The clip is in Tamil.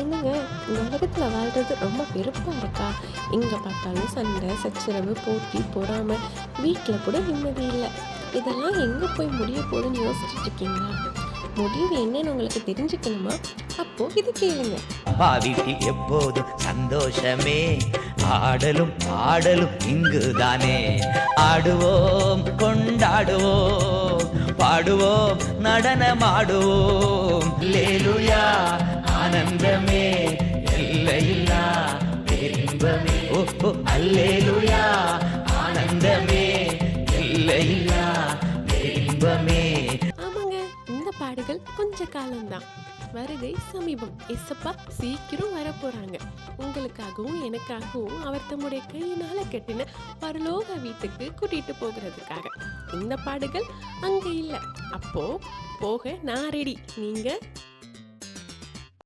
என்னங்க இந்த உலகத்தில் வாழ்றது ரொம்ப வெறுப்பாக இருக்கா? எங்கே பார்த்தாலும் சண்டை சச்சரவு போட்டி பொறாமல் வீட்டில் கூட நிம்மதி இல்லை. இதெல்லாம் எங்கே போய் முடிய போகுதுன்னு யோசிச்சுட்டு இருக்கீங்களா? முடிவு என்னன்னு உங்களுக்கு தெரிஞ்சுக்கணுமா? அப்போ இது கேளுங்க. அப்பா வீட்டில் எப்போதும் சந்தோஷமே. ஆடலும் பாடலும் இங்குதானே. ஆடுவோம் கொண்டாடுவோம் பாடுவோம் நடனமாடுவோம். லேலு ஆனந்தமே எல்லையில்லா பேரின்பமே ஓ அல்லேலுயா ஆனந்தமே எல்லையில்லா பேரின்பமே ஆமாங்க இந்த பாடுகள் கொஞ்ச காலம்தான். வருகை சமீபம். எசப்பா சீக்கிரம் வரப்போறாங்க. உங்களுக்காகவும் எனக்காகவும் அவர் தம்முடைய கையினால கட்டின பரலோக வீட்டுக்கு கூட்டிட்டு போகிறதுக்காக. இந்த பாடுகள் அங்க இல்லை. அப்போ போக நான் ரெடி நீங்க?